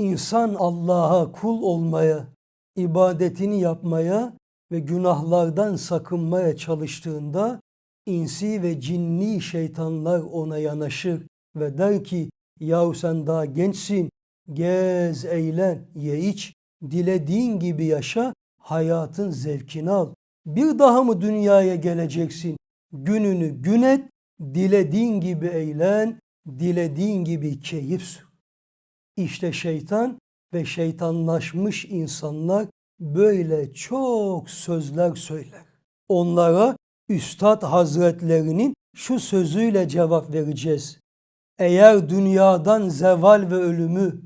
İnsan Allah'a kul olmaya, ibadetini yapmaya ve günahlardan sakınmaya çalıştığında insi ve cinni şeytanlar ona yanaşır ve der ki yahu sen daha gençsin, gez, eğlen, ye iç, dilediğin gibi yaşa, hayatın zevkini al. Bir daha mı dünyaya geleceksin? Gününü gün et, dilediğin gibi eğlen, dilediğin gibi keyif sür. İşte şeytan ve şeytanlaşmış insanlar böyle çok sözler söyler. Onlara Üstad Hazretlerinin şu sözüyle cevap vereceğiz. Eğer dünyadan zeval ve ölümü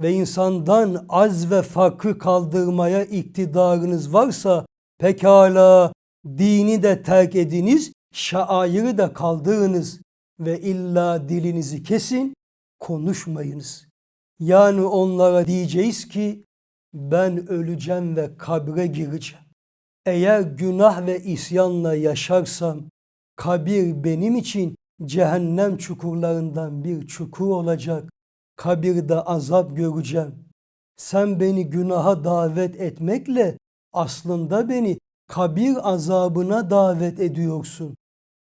ve insandan az ve fakı kaldırmaya iktidarınız varsa pekala dini de terk ediniz, şairi de kaldırınız ve illa dilinizi kesin, konuşmayınız. Yani onlara diyeceğiz ki ben öleceğim ve kabre gireceğim. Eğer günah ve isyanla yaşarsam kabir benim için cehennem çukurlarından bir çukur olacak. Kabirde azap göreceğim. Sen beni günaha davet etmekle aslında beni kabir azabına davet ediyorsun.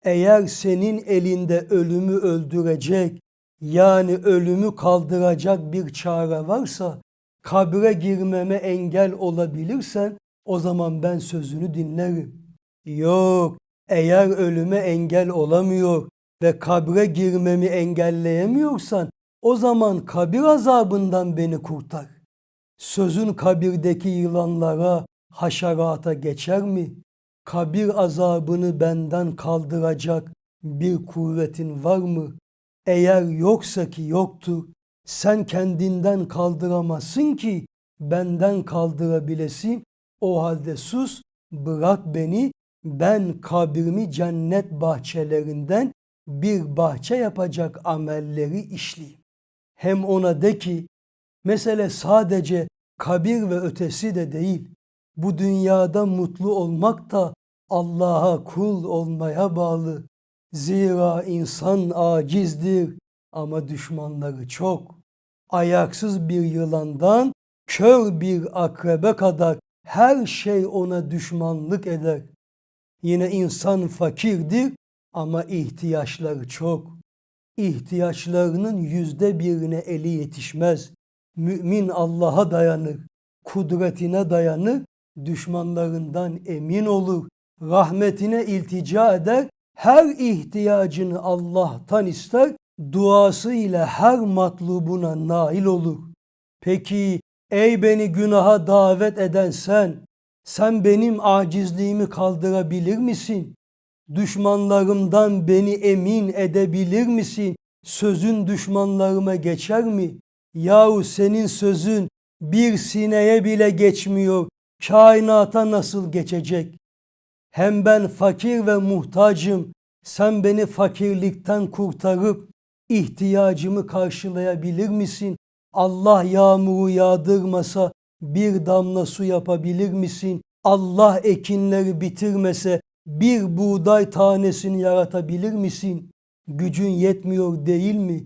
Eğer senin elinde ölümü öldürecek yani ölümü kaldıracak bir çare varsa kabre girmeme engel olabilirsen o zaman ben sözünü dinlerim. Yok, eğer ölüme engel olamıyor ve kabre girmemi engelleyemiyorsan o zaman kabir azabından beni kurtar. Sözün kabirdeki yılanlara, haşerata geçer mi? Kabir azabını benden kaldıracak bir kuvvetin var mı? Eğer yoksa ki yoktur, sen kendinden kaldıramazsın ki benden kaldırabilesin. O halde sus, bırak beni, ben kabrimi cennet bahçelerinden bir bahçe yapacak amelleri işleyeyim. Hem ona de ki, mesele sadece kabir ve ötesi de değil. Bu dünyada mutlu olmak da Allah'a kul olmaya bağlı. Zira insan acizdir ama düşmanları çok. Ayaksız bir yılandan kör bir akrebe kadar her şey ona düşmanlık eder. Yine insan fakirdir ama ihtiyaçları çok. İhtiyaçlarının yüzde birine eli yetişmez. Mümin Allah'a dayanır, kudretine dayanır, düşmanlarından emin olur, rahmetine iltica eder, her ihtiyacını Allah'tan ister, duası ile her matlubuna nail olur. Peki ey beni günaha davet eden sen, sen benim acizliğimi kaldırabilir misin? Düşmanlarımdan beni emin edebilir misin? Sözün düşmanlarıma geçer mi? Yahu senin sözün bir sineye bile geçmiyor. Kainata nasıl geçecek? Hem ben fakir ve muhtacım. Sen beni fakirlikten kurtarıp ihtiyacımı karşılayabilir misin? Allah yağmuru yağdırmasa bir damla su yapabilir misin? Allah ekinleri bitirmese bir buğday tanesini yaratabilir misin? Gücün yetmiyor değil mi?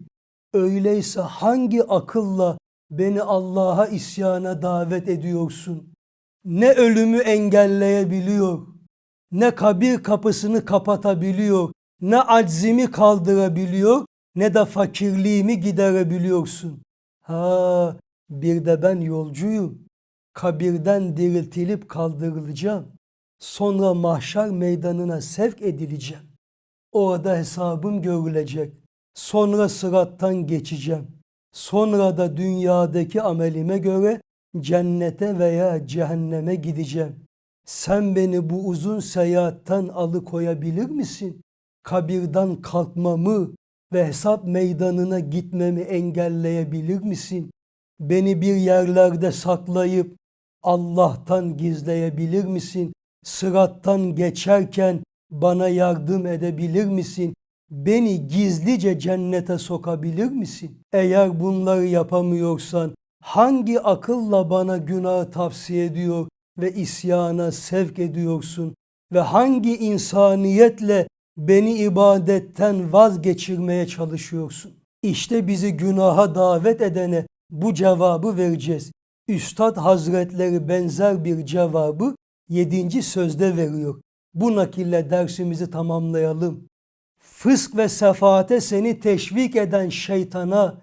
Öyleyse hangi akılla beni Allah'a isyana davet ediyorsun? Ne ölümü engelleyebiliyor, ne kabir kapısını kapatabiliyor, ne aczimi kaldırabiliyor, ne de fakirliğimi giderebiliyorsun. Ha, bir de ben yolcuyum. Kabirden diriltilip kaldırılacağım. Sonra mahşer meydanına sevk edileceğim. Orada hesabım görülecek. Sonra sırattan geçeceğim. Sonra da dünyadaki amelime göre cennete veya cehenneme gideceğim. Sen beni bu uzun seyahatten alıkoyabilir misin? Kabirden kalkmamı ve hesap meydanına gitmemi engelleyebilir misin? Beni bir yerlerde saklayıp Allah'tan gizleyebilir misin? Sırattan geçerken bana yardım edebilir misin? Beni gizlice cennete sokabilir misin? Eğer bunları yapamıyorsan hangi akılla bana günahı tavsiye ediyor ve isyana sevk ediyorsun? Ve hangi insaniyetle beni ibadetten vazgeçirmeye çalışıyorsun? İşte bizi günaha davet edene bu cevabı vereceğiz. Üstad Hazretleri benzer bir cevabı yedinci sözde veriyor. Bu nakille dersimizi tamamlayalım. Fısk ve sefaate seni teşvik eden şeytana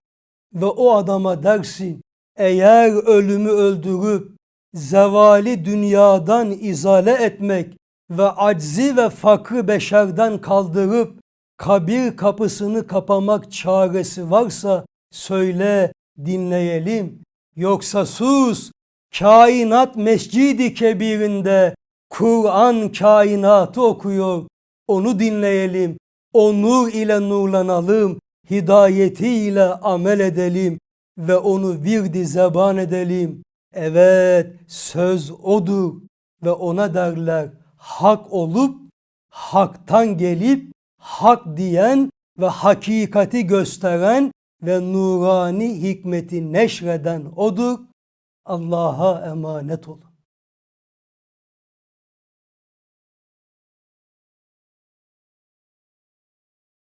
ve o adama dersin, eğer ölümü öldürüp zevali dünyadan izale etmek ve aczi ve fakrı beşerden kaldırıp kabir kapısını kapamak çaresi varsa söyle dinleyelim. Yoksa sus, kainat mescidi kebirinde Kur'an kainatı okuyor. Onu dinleyelim. O nur ile nurlanalım. Hidayetiyle amel edelim ve onu virdi zeban edelim. Evet söz odur ve ona derler hak olup haktan gelip hak diyen ve hakikati gösteren ve nurani hikmeti neşreden odur. Allah'a emanet olun.